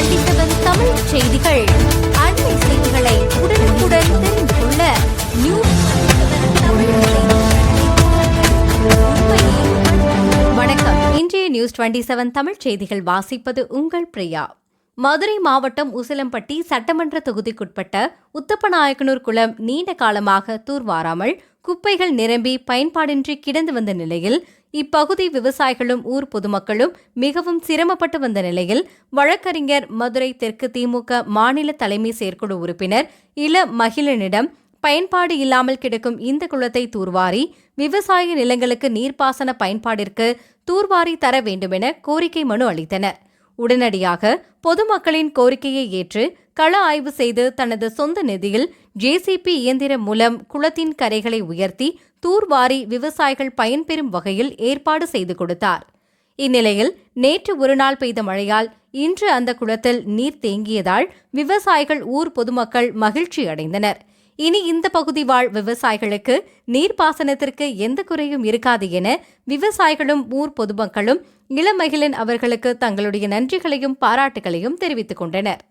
Twenty Tamil செய்திகள். அண்மை செய்திகளை உடனுக்குடன் தெரிந்து கொள்ள நியூஸ் வணக்கம். இன்றைய நியூஸ் டுவெண்ட்டி செவன் தமிழ் செய்திகள் வாசிப்பது உங்கள் பிரியா. மதுரை மாவட்டம் உசிலம்பட்டி சட்டமன்ற தொகுதிக்குட்பட்ட உத்தப்பநாயக்கனூர் குளம் நீண்ட காலமாக தூர்வாராமல் குப்பைகள் நிரம்பி பயன்பாடின்றி கிடந்து வந்த நிலையில் இப்பகுதி விவசாயிகளும் ஊர் பொதுமக்களும் மிகவும் சிரமப்பட்டு வந்த நிலையில் வழக்கறிஞர் மதுரை தெற்கு திமுக மாநில தலைமை செயற்குழு உறுப்பினர் இள மகிழனிடம் பயன்பாடு இல்லாமல் கிடக்கும் இந்த குளத்தை தூர்வாரி விவசாய நிலங்களுக்கு நீர்ப்பாசன பயன்பாட்டிற்கு தூர்வாரி தர வேண்டுமென கோரிக்கை மனு அளித்தனர். உடனடியாக பொதுமக்களின் கோரிக்கையை ஏற்று கள ஆய்வு செய்து தனது சொந்த நிதியில் ஜேசிபி இயந்திரம் மூலம் குளத்தின் கரைகளை உயர்த்தி தூர்வாரி விவசாயிகள் பயன்பெறும் வகையில் ஏற்பாடு செய்து கொடுத்தார். இந்நிலையில் நேற்று ஒருநாள் பெய்த மழையால் இன்று அந்த குளத்தில் நீர் தேங்கியதால் விவசாயிகள் ஊர் பொதுமக்கள் மகிழ்ச்சி அடைந்தனர். இனி இந்த பகுதி வாழ் விவசாயிகளுக்கு நீர்ப்பாசனத்திற்கு எந்த குறையும் இருக்காது என விவசாயிகளும் ஊர் பொதுமக்களும் இளமகிழன் அவர்களுக்கு தங்களுடைய நன்றிகளையும் பாராட்டுகளையும் தெரிவித்துக் கொண்டனர்.